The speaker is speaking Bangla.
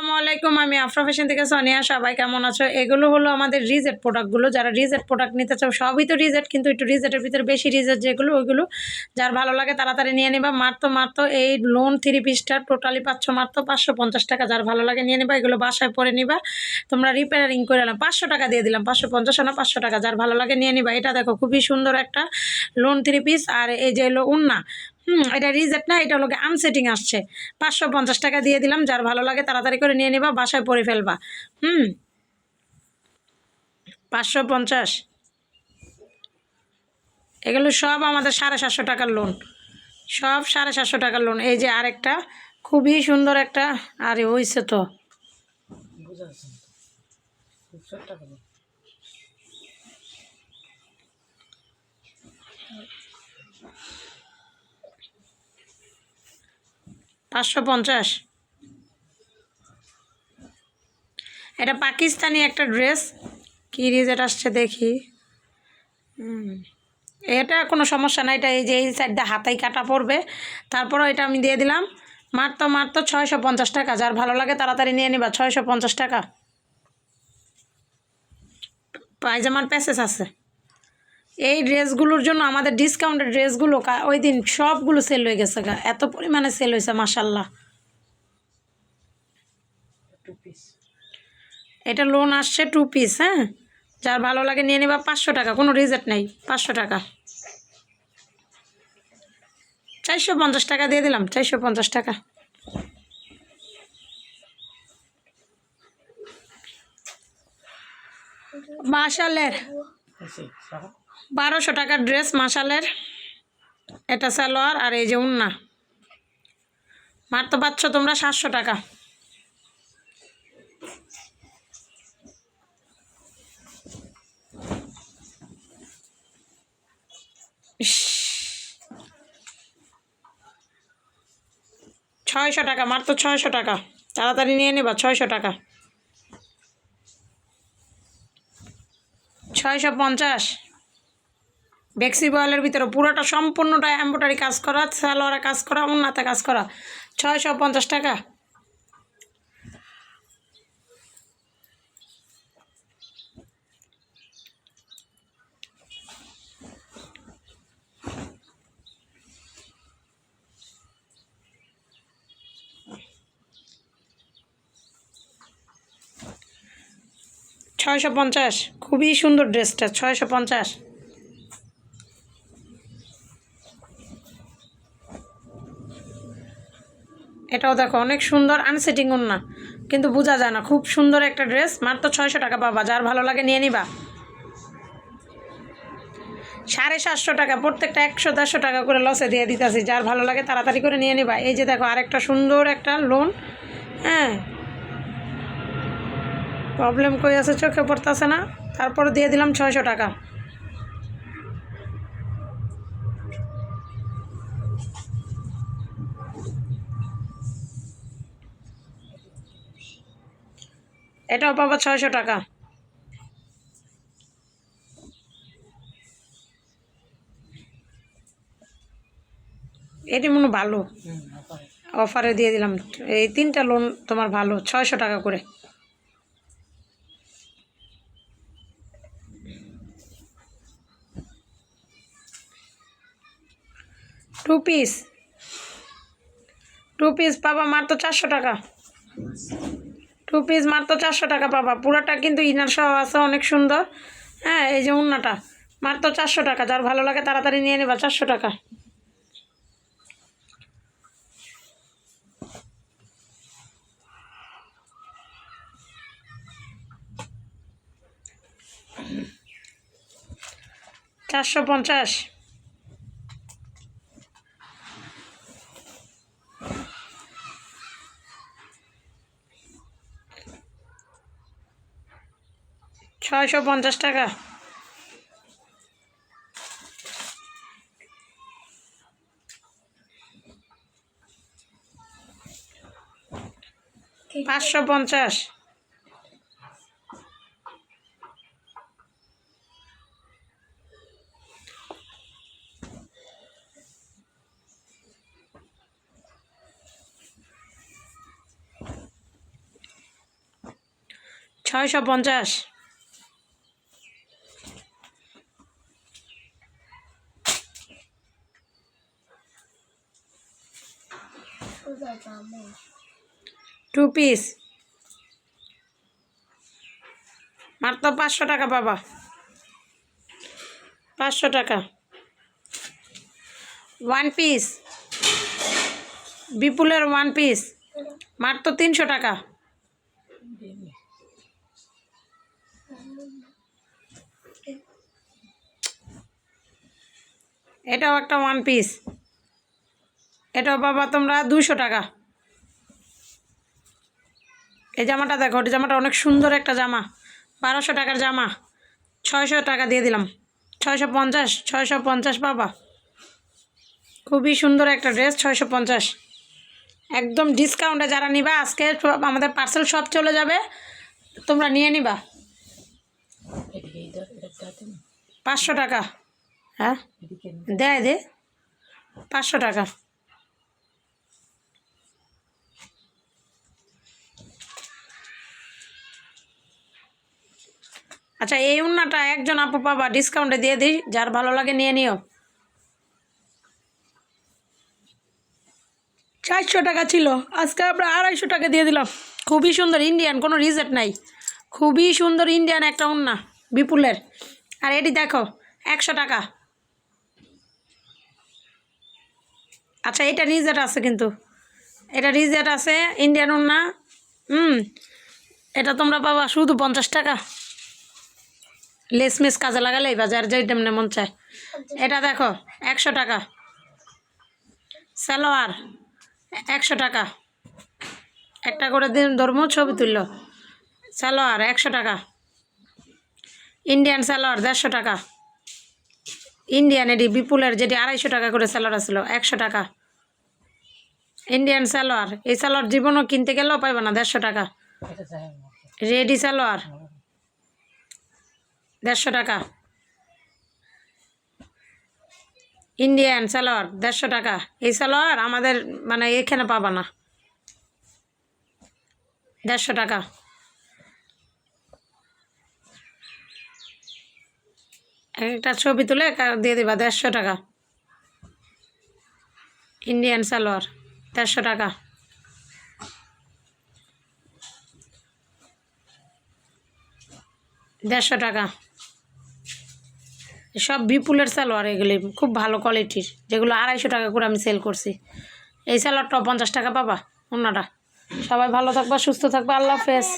আলাইকুম, আমি আফরা ফ্যাশন থেকে সোনিয়া। সবাই কেমন আছো? এগুলো হলো আমাদের রিজেট প্রোডাক্টগুলো যারা রিজেট প্রোডাক্ট নিতে চাও, সবই তো রিজেট কিন্তু একটু রিজেটের ভিতরে বেশি রিজেট যেগুলো, ওইগুলো যার ভালো লাগে তাড়াতাড়ি নিয়ে নিবা। মারতো মারতো এই লোন থ্রি পিসটা টোটালি পাচ্ছ মারতো পাঁচশো পঞ্চাশ টাকা যার ভালো লাগে নিয়ে নিবা, এগুলো বাসায় পরে নিবা। তোমরা রিপেয়ারিং করে নিলাম পাঁচশো টাকা দিয়ে দিলাম, পাঁচশো পঞ্চাশ না পাঁচশো টাকা যার ভালো লাগে নিয়ে নিবা। এটা দেখো খুবই সুন্দর একটা লোন থ্রি পিস আর এই যে হলো উন্না হুম, এটা রিজেট না, এটা লোকে আনসেটিং আসছে। পাঁচশো পঞ্চাশ টাকা দিয়ে দিলাম, যার ভালো লাগে তাড়াতাড়ি করে নিয়ে নিবা, বাসায় পরে ফেলবা। হুম। পাঁচশো পঞ্চাশ। এগুলো সব আমাদের সাড়ে সাতশো টাকার লোন সব সাড়ে সাতশো টাকার লোন এই যে আরেকটা, খুবই সুন্দর একটা, আরে হইছে তো বুঝা যাচ্ছে না তো। খুব ছোট্ট করে। পাঁচশো পঞ্চাশ। এটা পাকিস্তানি একটা ড্রেস। কী রিজেট আসছে দেখি। এটা কোনো সমস্যা না, এটা এই যে এই সাইডটা হাতাই কাটা পড়বে। তারপরও এটা আমি দিয়ে দিলাম। মারতো মারতো ছয়শো পঞ্চাশ টাকা, যার ভালো লাগে তাড়াতাড়ি নিয়ে নিবা, ছয়শো পঞ্চাশ টাকা। পায়জামার প্যাসেজ আছে। এই ড্রেসগুলোর জন্য আমাদের ডিসকাউন্টের ড্রেসগুলো ওই দিন সবগুলো সেল হয়ে গেছে গা। এত পরিমাণে সেল হয়েছে মাসাল্লাহ এটা লোন আসছে টু পিস হ্যাঁ? যার ভালো লাগে নিয়ে নিবা পাঁচশো টাকা কোনো রিজেক্ট নেই পাঁচশো টাকা। চারশো পঞ্চাশ টাকা দিয়ে দিলাম চারশো পঞ্চাশ টাকা। মাশালের বারোশো টাকার ড্রেস, মাশালের। এটা সালোয়ার আর এই যে উন্না। মারতে পারছ তোমরা সাতশো টাকা। ছয়শো টাকা, মাত্র ছয়শো টাকা। তাড়াতাড়ি নিয়ে নেবা, ছয়শো টাকা। ছয়শো পঞ্চাশ। বেক্সি বয়েলের ভিতরে পুরোটা সম্পূর্ণটা এম্ব্রয়ডারি কাজ করা, সালোয়ারে কাজ করা উন্নাতে কাজ করা। ছয়শো পঞ্চাশ টাকা। ছয়শো পঞ্চাশ। খুবই সুন্দর ড্রেসটা, ছয়শো পঞ্চাশ। এটাও দেখো, অনেক সুন্দর আনসেটিং না কিন্তু বোঝা যায় না, খুব সুন্দর একটা ড্রেস মাত্র ছয়শো টাকা পাবা, যার ভালো লাগে নিয়ে নিবা। সাড়ে সাতশো টাকা, প্রত্যেকটা একশো দেড়শো টাকা করে লসে দিয়ে দিতেছি, যার ভালো লাগে তাড়াতাড়ি করে নিয়ে নিবা। এই যে দেখো, আরেকটা সুন্দর একটা লোন হ্যাঁ। প্রবলেম কই আছে, চোখে পড়তেছে না। তারপর দিয়ে দিলাম ছয়শো টাকা। এটাও পাবো ছয়শো টাকা। এটি মনে ভালো। অফারে দিয়ে দিলাম। এই তিনটা লোন তোমার ভালো, ছয়শো টাকা করে। টু পিস টু পিস পাবা মাত্র চারশো টাকা। টু পিস মাত্র চারশো টাকা পাবা। পুরাটা কিন্তু ইনার সহ আছে, অনেক সুন্দর। হ্যাঁ এই যে উন্নাটা, মাত্র চারশো টাকা। যার ভালো লাগে তাড়াতাড়ি নিয়ে নেবা, চারশো টাকা। চারশো পঞ্চাশ। ছয়শো পঞ্চাশ টাকা। পাঁচশো পঞ্চাশ। ছয়শো পঞ্চাশ। টু পিস মাত্র পাঁচশো টাকা বাবা। পাঁচশো টাকা। ওয়ান পিস বিপুলের ওয়ান পিস মাত্র তিনশো টাকা। এটাও একটা ওয়ান পিস এটাও বাবা তোমরা দুশো টাকা। এই জামাটা দেখো, এই জামাটা অনেক সুন্দর একটা জামা। বারোশো টাকার জামা। ছয়শো টাকা দিয়ে দিলাম। ছয়শো পঞ্চাশ ছয়শো পঞ্চাশ পাবা খুবই সুন্দর একটা ড্রেস, ছয়শো পঞ্চাশ। একদম ডিসকাউন্টে যারা নিবা, আজকে আমাদের পার্সেল সব চলে যাবে, তোমরা নিয়ে নিবা। এটা পাঁচশো টাকা। হ্যাঁ? দেয় দে। পাঁচশো টাকা। আচ্ছা এই উন্নাটা একজন আপু পাবা ডিসকাউন্টে দিয়ে দিই, যার ভালো লাগে নিয়ে নিও। চারশো টাকা ছিল, আজকে আমরা আড়াইশো টাকা দিয়ে দিলাম। খুবই সুন্দর ইন্ডিয়ান কোনো রিজেক্ট নাই। খুবই সুন্দর ইন্ডিয়ান একটা উন্না, বিপুলের। আর এটি দেখো, একশো টাকা। আচ্ছা এটা রিজেট আছে কিন্তু। এটা রিজেট আছে ইন্ডিয়ান না হুম, এটা তোমরা পাবা শুধু পঞ্চাশ টাকা। লেস মেস কাজে লাগালেই বাজার যাই তেমনি মন চায়। এটা দেখো, একশো টাকা। সালোয়ার, একশো টাকা। একটা করে দিন ধর্ম, ছবি তুলল। সালোয়ার, একশো টাকা। ইন্ডিয়ান সালোয়ার, দেড়শো টাকা। ইন্ডিয়ান এটি বিপুলের যেটি আড়াইশো টাকা করে সালোয়ার ছিল একশো টাকা। ইন্ডিয়ান সালোয়ার, এই সালোয়ার জীবনও কিনতে গেলেও পাইবে না, দেড়শো টাকা। রেডি সালোয়ার। দেড়শো টাকা। ইন্ডিয়ান সালোয়ার দেড়শো টাকা। এই সালোয়ার আমাদের মানে এখানে পাবা না। দেড়শো টাকা। একটা ছবি তুলে দিয়ে দিবা, দেড়শো টাকা। ইন্ডিয়ান সালোয়ার দেড়শো টাকা। দেড়শো টাকা। সব বিপুলের সালোয়ার এগুলি, খুব ভালো কোয়ালিটির যেগুলো আড়াইশো টাকা করে আমি সেল করছি। এই সালোয়ারটাও পঞ্চাশ টাকা পাবা, অন্যটা। সবাই ভালো থাকবা, সুস্থ থাকবা, আল্লাহ হাফেজ।